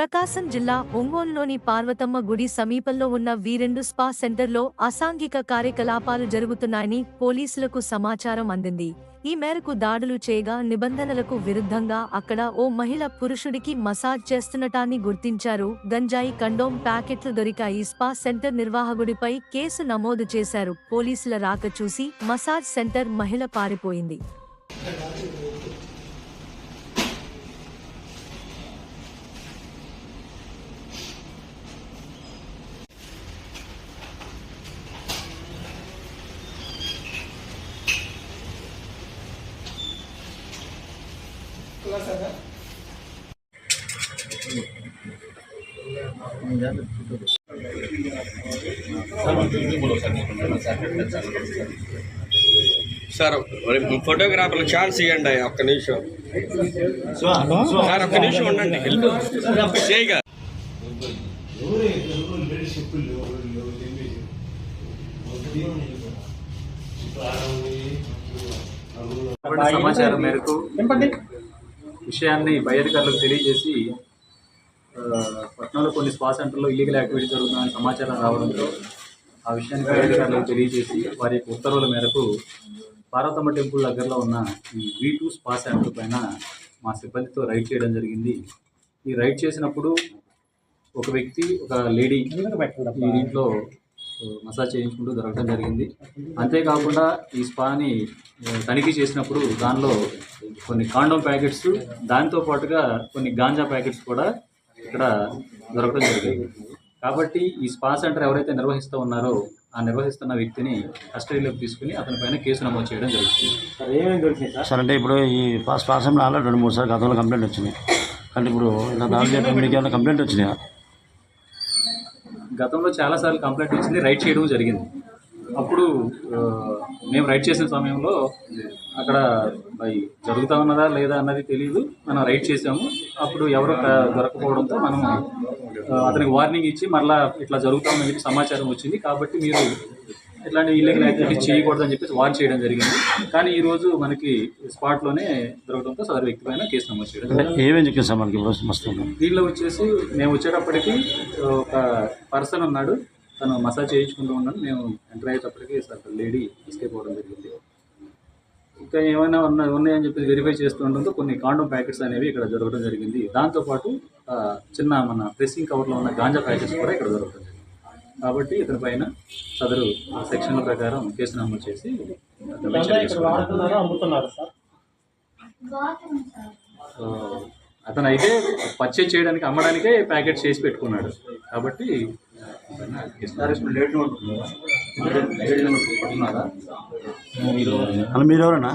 ప్రకాశం జిల్లా ఒంగోలులోని పార్వతమ్మ గుడి సమీపంలో ఉన్న వీరెండు స్పా సెంటర్లో అసాంఘిక కార్యకలాపాలు జరుగుతున్నాయని పోలీసులకు సమాచారం అందింది. ఈ మేరకు దాడులు చేయగా నిబంధనలకు విరుద్ధంగా అక్కడ ఓ మహిళ పురుషుడికి మసాజ్ చేస్తున్నటాన్ని గుర్తించారు. గంజాయి కండోమ్ ప్యాకెట్లు దొరికాయి. స్పా సెంటర్ నిర్వాహకుడిపై కేసు నమోదు చేశారు. పోలీసుల రాక చూసి మసాజ్ సెంటర్ మహిళ పారిపోయింది. సార్ మరి ఫోటోగ్రాఫర్లు ఛాన్స్ ఇవ్వండి ఒక్క నిమిషం. సార్ ఒక్క నిమిషం ఉండండి. చేయగా. సమాచారం మేరకు విషయాన్ని పై అధికారులకు తెలియజేసి పట్టణంలో కొన్ని స్పా సెంటర్లో ఇల్లీగల్ యాక్టివిటీ జరుగుతుందని సమాచారం రావడంతో ఆ విషయాన్ని పై అధికారులకు తెలియజేసి వారి యొక్క ఉత్తర్వుల మేరకు పార్వతమ్మ టెంపుల్ దగ్గరలో ఉన్న ఈ వీ టూ స్పా సెంటర్ పైన మా సిబ్బందితో రైడ్ చేయడం జరిగింది. ఈ రైడ్ చేసినప్పుడు ఒక వ్యక్తి ఒక లేడీ ఈ దీంట్లో మసాజ్ చేయించుకుంటూ దొరకడం జరిగింది. అంతేకాకుండా ఈ స్పాని తనిఖీ చేసినప్పుడు దానిలో కొన్ని కాండోమ్ ప్యాకెట్స్ దాంతో పాటుగా కొన్ని గాంజా ప్యాకెట్స్ కూడా ఇక్కడ దొరకడం జరిగింది. కాబట్టి ఈ స్పా సెంటర్ ఎవరైతే నిర్వహిస్తూ ఉన్నారో ఆ నిర్వహిస్తున్న వ్యక్తిని కస్టడీలోకి తీసుకుని అతని పైన కేసు నమోదు చేయడం జరుగుతుంది. సార్ అంటే ఇప్పుడు ఈ పాస్ పాసంలో ఆల్రెడీ రెండు మూడు సార్లు గతంలో కంప్లైంట్ వచ్చినాయి. అంటే ఇప్పుడు ఇలా ఏమైనా కంప్లైంట్ వచ్చినాయా? గతంలో చాలాసార్లు కంప్లైంట్ వచ్చింది రైడ్ చేయడం జరిగింది. అప్పుడు మేము రైడ్ చేసిన సమయంలో అక్కడ జరుగుతా ఉన్నదా లేదా అన్నది తెలియదు మనం రైడ్ చేసాము. అప్పుడు ఎవరు దొరకపోవడంతో మనం అతనికి వార్నింగ్ ఇచ్చి మరలా ఇట్లా జరుగుతామని చెప్పి సమాచారం వచ్చింది. కాబట్టి మీరు ఇట్లాంటి ఇల్లీగల్ యాక్టివిటీస్ చేయకూడదని చెప్పేసి వార్న్ చేయడం జరిగింది. కానీ ఈ రోజు మనకి స్పాట్లోనే దొరకడంతో సదరు వ్యక్తి పైన కేసు నమోదు చేయడం. ఏమేమి సార్ మనకి దీనిలో వచ్చేసి మేము వచ్చేటప్పటికి ఒక పర్సన్ ఉన్నాడు. తను మసాజ్ చేయించుకుంటూ ఉన్నాడు. మేము ఎంటర్ అయ్యేటప్పటికి అసలు లేడీ ఎస్కేప్ అవ్వడం జరిగింది. ఇంకా ఏమైనా ఉన్న ఉన్నాయని చెప్పి వెరిఫై చేస్తూ ఉండడంతో కొన్ని కాండోమ్ ప్యాకెట్స్ అనేవి ఇక్కడ దొరకడం జరిగింది. దాంతోపాటు చిన్న మన ప్రెస్సింగ్ కవర్లో ఉన్న గాంజా ప్యాకెట్స్ కూడా ఇక్కడ దొరకడం జరిగింది కాబట్టి ఇతని పైన సదరు సెక్షన్ల ప్రకారం కేసు నమోదు చేసి అతను అయితే పర్చేజ్ చేయడానికి అమ్మడానికే ప్యాకెట్ చేసి పెట్టుకున్నాడు. కాబట్టి అలా మీరు ఎవరన్నా